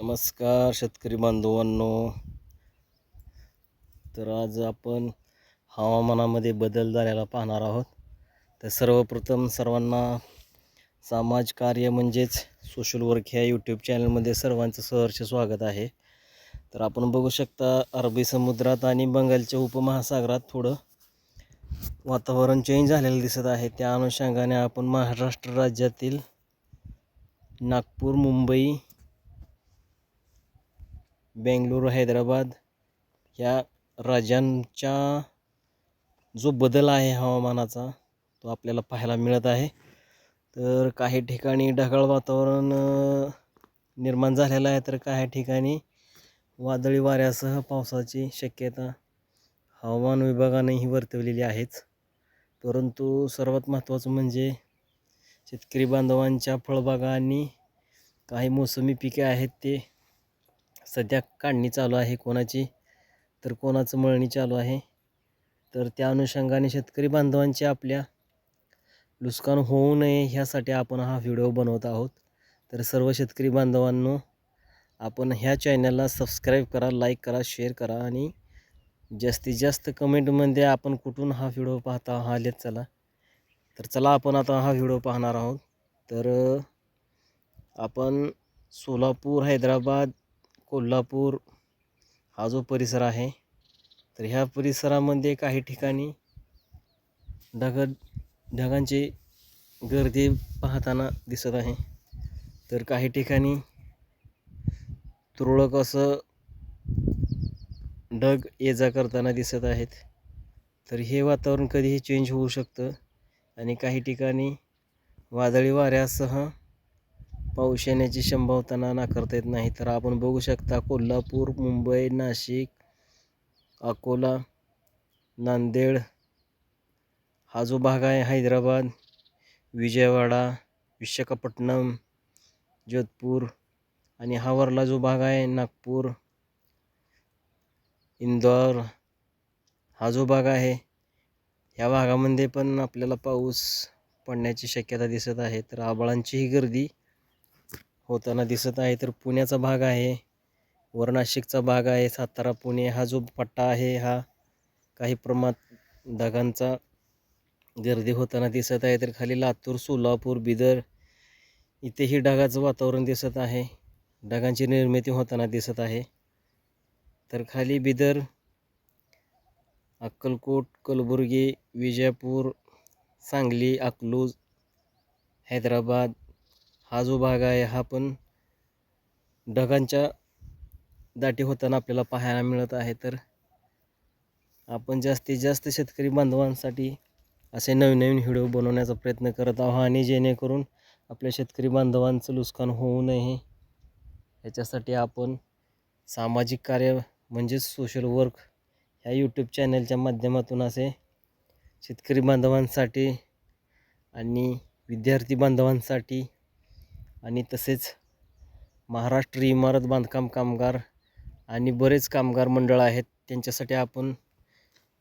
नमस्कार शेतकरी बांधवांनो. तर आज आपण हवामानामध्ये बदल झालेला पाहणार आहोत. तर सर्वप्रथम सर्वांना समाज कार्य म्हणजेच सोशल वर्क ह्या यूट्यूब चॅनलमध्ये सर्वांचं सहर्ष स्वागत आहे. तर आपण बघू शकता अरबी समुद्रात आणि बंगालच्या उपमहासागरात थोडं वातावरण चेंज झालेलं दिसत आहे. त्या अनुषंगाने आपण महाराष्ट्र राज्यातील नागपूर मुंबई बेंगलोर हैदराबाद या राज्यांच्या जो बदल आहे हवामानाचा तो आपल्याला पाहायला मिळत आहे. तर काही ठिकाणी ढगाळ वातावरण निर्माण झालेलं आहे तर काही ठिकाणी वादळी वाऱ्यासह पावसाची शक्यता हवामान विभागानेही वर्तवलेली आहेच. परंतु सर्वात महत्त्वाचं म्हणजे शेतकरी बांधवांच्या फळबागा आणि काही मोसमी पिके आहेत ते सध्या काढणी चालू आहे कोणाची तर कोणाचं मळणी चालू आहे? तर त्या अनुषंगाने शेतकरी बांधवांचे आपल्या नुकसान होऊ नये ह्यासाठी आपण हा व्हिडिओ बनवत आहोत. तर सर्व शेतकरी बांधवांनो आपण ह्या चॅनलला सबस्क्राईब करा लाईक करा शेअर करा आणि जास्तीत जास्त कमेंटमध्ये आपण कुठून हा व्हिडिओ पाहता हा आलेत चला. तर चला आपण आता हा व्हिडिओ पाहणार आहोत. तर आपण सोलापूर हैदराबाद कोल्हापूर हा जो परिसर आहे तर ह्या परिसरामध्ये काही ठिकाणी ढग ढगांची गर्दी पाहताना दिसत आहे. तर काही ठिकाणी तुरळक असं ढग ये जा करताना दिसत आहेत. तर हे वातावरण कधीही चेंज होऊ शकतं आणि काही ठिकाणी वादळी वाऱ्यासह पाऊस येण्याची संभावना नाकारता येत नाही. तर आपण बघू शकता कोल्हापूर मुंबई नाशिक अकोला नांदेड हा जो भाग आहे हैदराबाद विजयवाडा विशाखापट्टणम जोधपूर आणि हा वरला जो भाग आहे नागपूर इंदोर हा जो भाग आहे ह्या भागामध्ये पण आपल्याला पाऊस पडण्याची शक्यता दिसत आहे. तर आबाळांचीही गर्दी होताना दिसत आहे. तर पुण्याचा भाग आहे. वर नाशिकचा भाग आहे. सातारा पुणे हा जो पट्टा आहे हा काही प्रमाणात ढगांचा गर्दी होताना दिसत आहे. तर खाली लातूर सोलापूर बिदर इथेही ढगाचं वातावरण दिसत आहे. ढगांची निर्मिती होताना दिसत आहे. तर खाली बिदर अक्कलकोट कलबुर्गी विजयपूर सांगली अकलूज हैदराबाद हा जो भाग आहे हा पण ढगांच्या दाटी होताना आपल्याला पाहायला मिळत आहे. तर आपण जास्तीत जास्त शेतकरी बांधवांसाठी असे नवीन नवीन व्हिडिओ बनवण्याचा प्रयत्न करत आहोत आणि जेणेकरून आपल्या शेतकरी बांधवांचं नुकसान होऊ नये. याच्यासाठी आपण सामाजिक कार्य म्हणजेच सोशल वर्क ह्या यूट्यूब चॅनलच्या माध्यमातून असे शेतकरी बांधवांसाठी आणि विद्यार्थी बांधवांसाठी आणि तसेच महाराष्ट्र इमारत बांधकाम कामगार आणि बरेच कामगार मंडळ आहेत. त्यांच्यासाठी आपण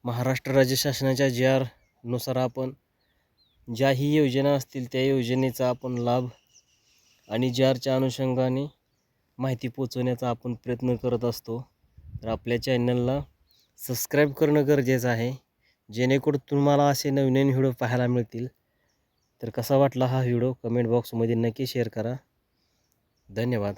महाराष्ट्र राज्य शासनाच्या जी आरनुसार आपण ज्याही योजना असतील त्या योजनेचा आपण लाभ आणि जी आरच्या अनुषंगाने माहिती पोचवण्याचा आपण प्रयत्न करत असतो. तर आपल्या चॅनलला सबस्क्राईब करणं गरजेचं आहे. जेणेकरून तुम्हाला असे नवीन नवीन व्हिडिओ पाहायला मिळतील. तर कसा वाटला हा व्हिडिओ? कमेंट बॉक्समध्ये नक्की शेअर करा. धन्यवाद.